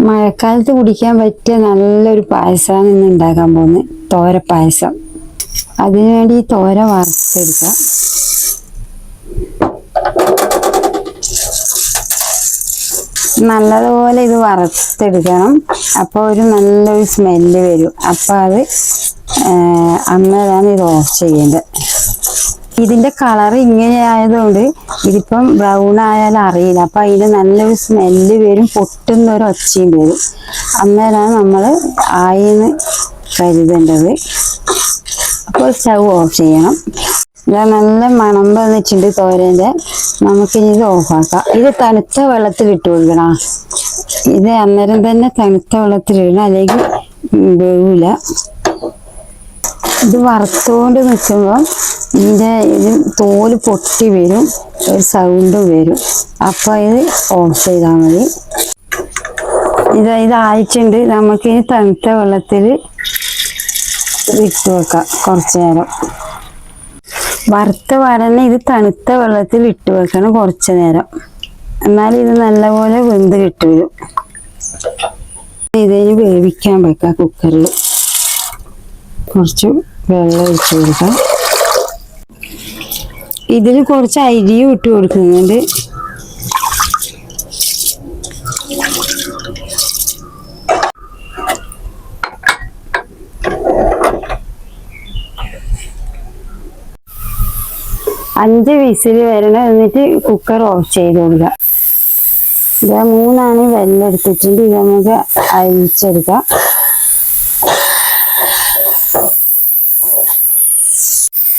മഴക്കാലത്ത് കുടിക്കാൻ പറ്റിയ നല്ലൊരു പായസമാണ് ഇന്ന് ഉണ്ടാക്കാൻ പോകുന്നത്. തോര പായസം. അതിനുവേണ്ടി ഈ തോര വറുത്തെടുക്കാം. നല്ലതുപോലെ ഇത് വറുത്തെടുക്കണം. അപ്പോൾ ഒരു നല്ലൊരു സ്മെല്ല് വരും. അപ്പോൾ അത് അന്നേരമാണ് ഇത് ഓഫ് ചെയ്യേണ്ടത്. ഇതിന്റെ കളർ ഇങ്ങനെ ആയതുകൊണ്ട് ഇതിപ്പം ബ്രൗൺ ആയാലും അറിയില്ല. അപ്പൊ അതിന് നല്ലൊരു സ്മെല്ല് വരും പൊട്ടുന്ന ഒരു ഒച്ചയും വരും. അന്നേരമാണ് നമ്മൾ ആയിന്ന് കരുതേണ്ടത്. അപ്പോൾ സ്റ്റവ് ഓഫ് ചെയ്യണം. ഇതാ നല്ല മണം വന്നിട്ടുണ്ട് തോരന്റെ നമുക്കിനി ഇത് ഓഫാക്കാം ഇത് തണുത്ത വെള്ളത്തിൽ ഇട്ട് കൊടുക്കണം. ഇത് അന്നേരം തന്നെ തണുത്ത വെള്ളത്തിൽ ഇടണം. അല്ലെങ്കിൽ വേവില്ല ഇത് വറുത്തുകൊണ്ട് നിൽക്കുമ്പോൾ ഇതിന്റെ ഇത് തോൽ പൊട്ടി വരും ഒരു സൗണ്ടും വരും. അപ്പോൾ ഇത് ഓഫ് ചെയ്താൽ മതി. ഇത് ഇതായിട്ടുണ്ട് നമുക്ക് ഈ തണുത്ത വെള്ളത്തിൽ ഇട്ട് വെക്കാം കുറച്ച് നേരം. വറുത്ത പാടന്നെ ഇത് തണുത്ത വെള്ളത്തിൽ ഇട്ട് വെക്കണം കുറച്ച് നേരം. എന്നാൽ ഇത് നല്ലപോലെ വെന്ത് കിട്ടും. ഇതിന് വേവിക്കാൻ വെക്കാം കുക്കറിൽ കുറച്ച് വെള്ളം ഒഴിച്ചു കൊടുക്കാം. ഇതിൽ കുറച്ച് അരിയും ഇട്ട് കൊടുക്കുന്നുണ്ട്. അഞ്ച് വിസിൽ വരണം എന്നിട്ട് കുക്കർ ഓഫ് ചെയ്ത് കൊടുക്കുക ഇത് മൂന്നാണ് വെള്ളം എടുത്തിട്ടുണ്ട്. ഇത് നമുക്ക് അരിച്ചെടുക്കാം.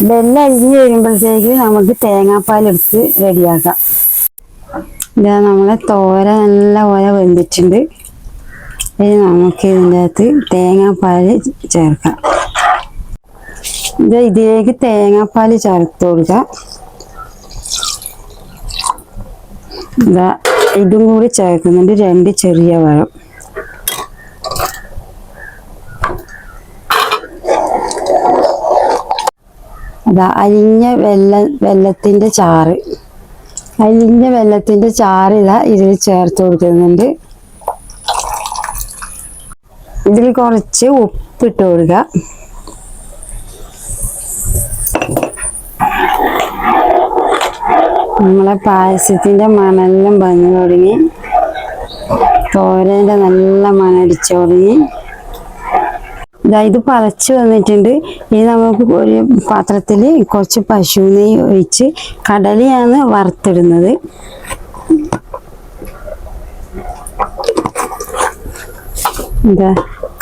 വെള്ളം അരിഞ്ഞ് കഴിയുമ്പോഴത്തേക്ക് നമുക്ക് തേങ്ങാപ്പാൽ എടുത്ത് റെഡിയാക്കാം. ഇതാ നമ്മളെ തോര നല്ല പോലെ വെന്തിട്ടുണ്ട്. ഇനി നമുക്ക് ഇതിന്റെ അകത്ത് തേങ്ങാപ്പാൽ ചേർക്കാം. ഇത് ഇതിലേക്ക് തേങ്ങാപ്പാൽ ചേർത്ത് കൊടുക്കാം. ഇതാ ഇതും കൂടി ചേർക്കുന്നുണ്ട്. രണ്ട് ചെറിയ പഴം അതാ അരിഞ്ഞ വെള്ള വെള്ളത്തിന്റെ ചാറ്. അരിഞ്ഞ വെള്ളത്തിന്റെ ചാറ് ഇതാ ഇതിൽ ചേർത്ത് കൊടുക്കുന്നുണ്ട്. ഇതിൽ കുറച്ച് ഉപ്പിട്ട് കൊടുക്കുക നമ്മളെ പായസത്തിന്റെ മണലിലും വന്നു തുടങ്ങി തോരേന്റെ നല്ല മണടിച്ചു തുടങ്ങി ഇതാ ഇത് പതച്ച് വന്നിട്ടുണ്ട്. ഇനി നമുക്ക് ഒരു പാത്രത്തിൽ കുറച്ച് പശു നെയ്യ് ഒഴിച്ച് കടലയാണ് വറുത്തിടുന്നത്. ഇതാ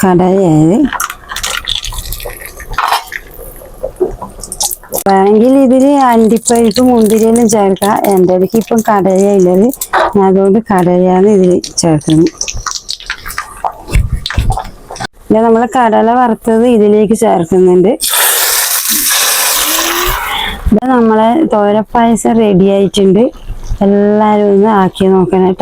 കടലയായത് വേണമെങ്കിൽ ഇതിൽ അണ്ടിപ്പരിപ്പ് മുന്തിരിയെല്ലാം ചേർക്കാം. എന്റെ അടുക്ക് ഇപ്പം കടലയുള്ളത് അതുകൊണ്ട് കടലയാണ് ഇതിൽ ചേർക്കുന്നത്. പിന്നെ നമ്മൾ കടല വറുത്തത് ഇതിലേക്ക് ചേർക്കുന്നുണ്ട്. ഇത് നമ്മളെ തോരപ്പായസം റെഡി ആയിട്ടുണ്ട്. എല്ലാവരും ഒന്ന് ആക്കി നോക്കണം